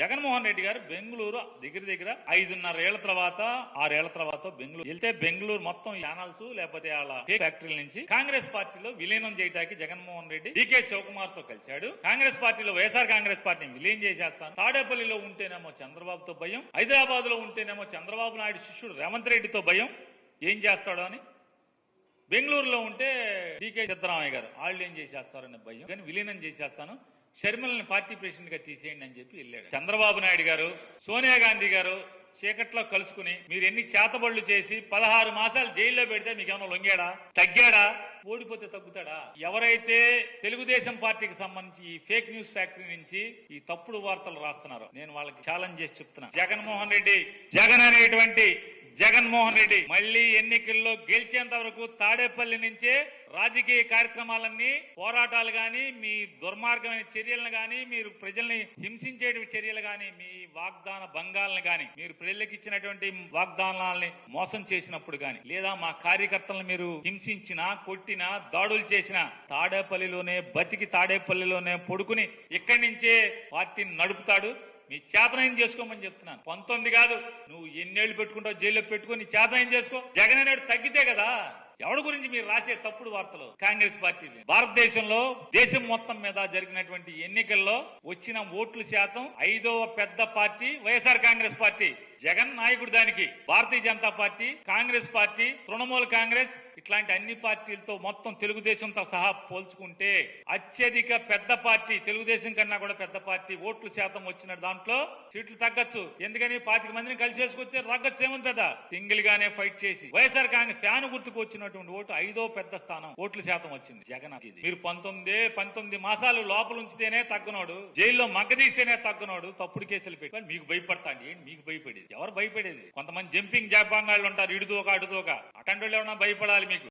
జగన్మోహన్ రెడ్డి గారు బెంగళూరు దగ్గర దగ్గర ఐదున్నర ఏళ్ళ తర్వాత ఆరేళ్ళ తర్వాత బెంగళూరు వెళ్తే బెంగళూరు మొత్తం యానల్స్ లేకపోతే వాళ్ళ ఫ్యాక్టరీల నుంచి కాంగ్రెస్ పార్టీలో విలీనం చేయడానికి జగన్మోహన్ రెడ్డి డికే శివకుమార్తో కలిశాడు. కాంగ్రెస్ పార్టీలో వైఎస్ఆర్ కాంగ్రెస్ పార్టీని విలీనం చేసేస్తాను. తాడేపల్లిలో ఉంటేనేమో చంద్రబాబుతో భయం హైదరాబాద్లో ఉంటేనేమో చంద్రబాబు నాయుడు శిష్యుడు రేవంత్ రెడ్డితో భయం. ఏం చేస్తాడో అని? బెంగళూరులో ఉంటే డికే సిద్ధరామయ్య గారు వాళ్ళు ఏం చేసేస్తారనే భయం. కానీ విలీనం చేసేస్తాను. షర్మిలని పార్టీ ప్రెసిడెంట్గా తీసేయండి అని చెప్పి వెళ్ళాడు. చంద్రబాబు నాయుడు గారు సోనియా గాంధీ గారు చీకట్లో కలుసుకుని మీరు ఎన్ని చేతబడులు చేసి పదహారు మాసాలు జైల్లో పెడితే మీకు ఏమైనా లొంగాడా? తగ్గాడా? ఓడిపోతే తగ్గుతాడా? ఎవరైతే తెలుగుదేశం పార్టీకి సంబంధించి ఈ ఫేక్ న్యూస్ ఫ్యాక్టరీ నుంచి ఈ తప్పుడు వార్తలు రాస్తున్నారో నేను వాళ్ళకి ఛాలెంజ్ చేసి చెప్తున్నా. జగన్మోహన్ రెడ్డి జగన్ అనేటువంటి జగన్మోహన్ రెడ్డి మళ్ళీ ఎన్నికల్లో గెలిచేంత వరకు తాడేపల్లి నుంచే రాజకీయ కార్యక్రమాలన్నీ పోరాటాలు గాని మీ దుర్మార్గమైన చర్యలను గాని మీరు ప్రజల్ని హింసించే చర్యలు గాని మీ వాగ్దాన భంగాలను గాని మీరు ప్రజలకు ఇచ్చినటువంటి వాగ్దానాలని మోసం చేసినప్పుడు గాని లేదా మా కార్యకర్తలను మీరు హింసించినా కొట్టినా దాడులు చేసినా తాడేపల్లిలోనే బతికి తాడేపల్లిలోనే పడుకుని ఇక్కడి నుంచే పార్టీని నడుపుతాడు. నీ చేతనయం చేసుకోమని చెప్తున్నాను. పంతొమ్మిది కాదు నువ్వు ఎన్నేళ్ళు పెట్టుకుంటావు జైల్లో పెట్టుకో నీ చేతనయం చేసుకో. జగన్ అనేవాడు తగ్గితే కదా. ఎవడి గురించి మీరు రాసే తప్పుడు వార్తలు? కాంగ్రెస్ పార్టీ భారతదేశంలో దేశం మొత్తం మీద జరిగినటువంటి ఎన్నికల్లో వచ్చిన ఓట్ల శాతం ఐదవ పెద్ద పార్టీ వైఎస్ఆర్ కాంగ్రెస్ పార్టీ. జగన్ నాయకుడు దానికి భారతీయ జనతా పార్టీ కాంగ్రెస్ పార్టీ తృణమూల కాంగ్రెస్ ఇట్లాంటి అన్ని పార్టీలతో మొత్తం తెలుగుదేశంతో సహా పోల్చుకుంటే అత్యధిక పెద్ద పార్టీ తెలుగుదేశం కన్నా కూడా పెద్ద పార్టీ ఓట్ల శాతం వచ్చిన దాంట్లో సీట్లు తగ్గచ్చు. ఎందుకని? పాతిక మందిని కలిసి చేసుకొస్తే తగ్గచ్చు ఏముంది పెద్ద? సింగిల్ గానే ఫైట్ చేసి. వైఎస్ఆర్ కాంగ్రెస్ ఫ్యాన్ గుర్తుకు వచ్చినటువంటి ఓటు ఐదో పెద్ద స్థానం ఓట్ల శాతం వచ్చింది. జగన్ ఇది మీరు పంతొమ్మిది పంతొమ్మిది మాసాలు లోపల ఉంచితేనే తగ్గునోడు జైల్లో మగ్గదీస్తేనే తగ్గునోడు తప్పుడు కేసులు పెట్టి. మీకు భయపడతాండి ఏంటి? మీకు భయపడేది. ఎవరు భయపడేది? కొంతమంది జంపింగ్ జాపాంగాళ్ళు ఉంటారు ఇడుదోక ఒక అటెండ్ వాళ్ళు ఏమన్నా భయపడాలి మీకు?